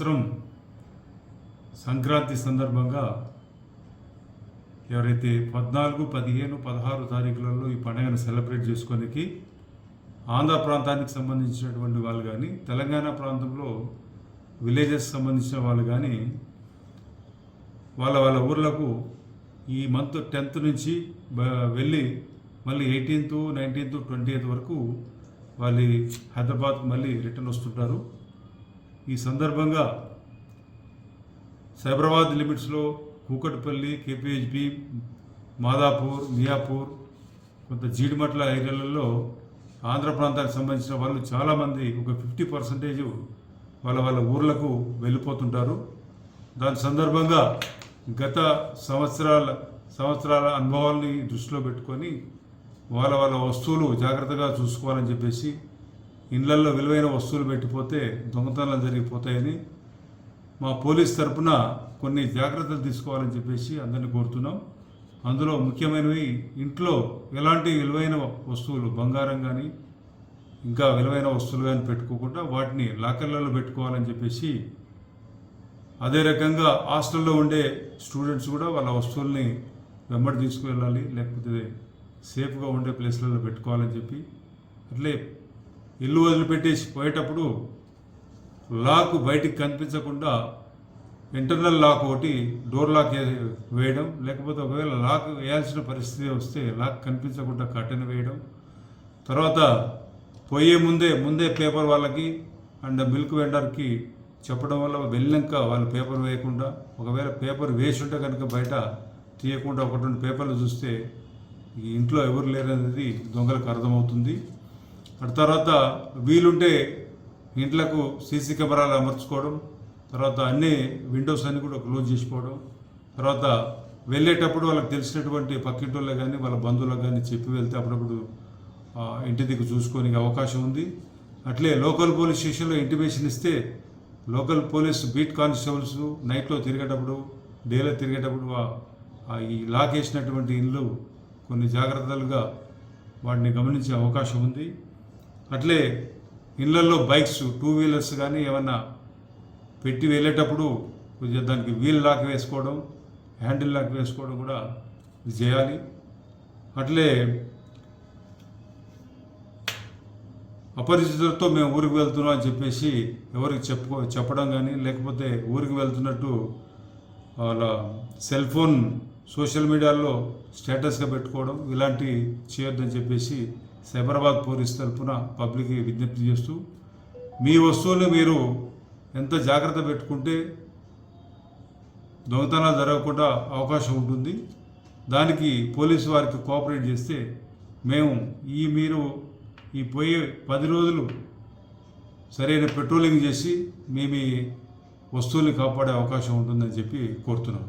సంవత్సరం సంక్రాంతి సందర్భంగా ఎవరైతే పద్నాలుగు పదిహేను పదహారు తారీఖులలో ఈ పండుగను సెలబ్రేట్ చేసుకోనికి ఆంధ్ర ప్రాంతానికి సంబంధించినటువంటి వాళ్ళు కానీ తెలంగాణ ప్రాంతంలో విలేజెస్ సంబంధించిన వాళ్ళు కానీ వాళ్ళ వాళ్ళ ఊర్లకు ఈ మంత్ టెన్త్ నుంచి వెళ్ళి మళ్ళీ ఎయిటీన్త్ నైన్టీన్త్ ట్వంటీ వరకు వాళ్ళు హైదరాబాద్ మళ్ళీ రిటర్న్ వస్తుంటారు. ఈ సందర్భంగా సైబరాబాద్ లిమిట్స్లో కూకట్పల్లి కేపీహెచ్బి మాదాపూర్ మియాపూర్ కొంత జీడిమట్ల ఏరియాలలో ఆంధ్ర ప్రాంతానికి సంబంధించిన వాళ్ళు చాలామంది ఒక ఫిఫ్టీ పర్సెంటేజ్ వాళ్ళ వాళ్ళ ఊర్లకు వెళ్ళిపోతుంటారు. దాని సందర్భంగా గత సంవత్సరాల సంవత్సరాల అనుభవాల్ని దృష్టిలో పెట్టుకొని వాళ్ళ వాళ్ళ వస్తువులు జాగ్రత్తగా చూసుకోవాలని చెప్పేసి ఇళ్ళల్లో విలువైన వస్తువులు పెట్టిపోతే దొంగతనాలు జరిగిపోతాయని మా పోలీస్ తరపున కొన్ని జాగ్రత్తలు తీసుకోవాలని చెప్పేసి అందరిని కోరుతున్నాం. అందులో ముఖ్యమైనవి ఇంట్లో ఎలాంటి విలువైన వస్తువులు బంగారం కానీ ఇంకా విలువైన వస్తువులు కానీ పెట్టుకోకుండా వాటిని లాకర్లలో పెట్టుకోవాలని చెప్పేసి అదే రకంగా హాస్టల్లో ఉండే స్టూడెంట్స్ కూడా వాళ్ళ వస్తువుల్ని వెంబడి తీసుకువెళ్ళాలి లేకపోతే సేఫ్గా ఉండే ప్లేస్లలో పెట్టుకోవాలని చెప్పి అట్లే ఇల్లు వదిలిపెట్టేసి పోయేటప్పుడు లాక్ బయటికి కనిపించకుండా ఇంటర్నల్ లాక్ ఒకటి డోర్ లాక్ వేయడం లేకపోతే ఒకవేళ లాక్ వేయాల్సిన పరిస్థితి వస్తే లాక్ కనిపించకుండా కర్టెన్ వేయడం. తర్వాత పోయే ముందే ముందే పేపర్ వాళ్ళకి అండ్ మిల్క్ వెండర్కి చెప్పడం వల్ల వెళ్ళాక వాళ్ళు పేపర్ వేయకుండా ఒకవేళ పేపర్ వేసి ఉంటే కనుక బయట తీయకుండా ఒకటి రెండు పేపర్లు చూస్తే ఇంట్లో ఎవరు లేరనేది దొంగలకు అర్థమవుతుంది. తర్వాత వీలుంటే ఇంట్లకు సీసీ కెమెరాలు అమర్చుకోవడం తర్వాత అన్ని విండోస్ అన్ని కూడా క్లోజ్ చేసుకోవడం తర్వాత వెళ్ళేటప్పుడు వాళ్ళకి తెలిసినటువంటి పక్కింటోళ్ళే కానీ వాళ్ళ బంధువులకు కానీ చెప్పి వెళ్తే అప్పుడప్పుడు ఇంటి దిక్కు చూసుకోనికి అవకాశం ఉంది. అట్లే లోకల్ పోలీస్ స్టేషన్లో ఇంటిమేషన్ ఇస్తే లోకల్ పోలీస్ బీట్ కానిస్టేబుల్స్ నైట్లో తిరిగేటప్పుడు డేలో తిరిగేటప్పుడు ఈ లాక్ వేసినటువంటి ఇల్లు కొన్ని జాగ్రత్తలుగా వాటిని గమనించే అవకాశం ఉంది. అట్లే ఇళ్ళలో బైక్స్ టూ వీలర్స్ కానీ ఏమన్నా పెట్టి వెళ్ళేటప్పుడు కొంచెం దానికి వీల్ లాక్ వేసుకోవడం హ్యాండిల్ లాక్ వేసుకోవడం కూడా చేయాలి. అట్లే అపరిచితులతో మేము ఊరికి వెళ్తున్నాం అని చెప్పేసి ఎవరికి చెప్పుకో చెప్పడం కానీ లేకపోతే ఊరికి వెళ్తున్నట్టు వాళ్ళ సెల్ ఫోన్ సోషల్ మీడియాలో స్టేటస్గా పెట్టుకోవడం ఇలాంటివి చేయొద్దని చెప్పేసి సైబరాబాద్ పోలీస్ తరఫున పబ్లిక్కి విజ్ఞప్తి చేస్తూ మీ వస్తువుల్ని మీరు ఎంత జాగ్రత్త పెట్టుకుంటే దొంగతనాలు జరగకుండా అవకాశం ఉంటుంది. దానికి పోలీసు వారికి కోఆపరేట్ చేస్తే మేము ఈ మీరు ఈ పోయే పది రోజులు సరైన పెట్రోలింగ్ చేసి మీ మీ వస్తువుల్ని కాపాడే అవకాశం ఉంటుందని చెప్పి కోరుతున్నాం.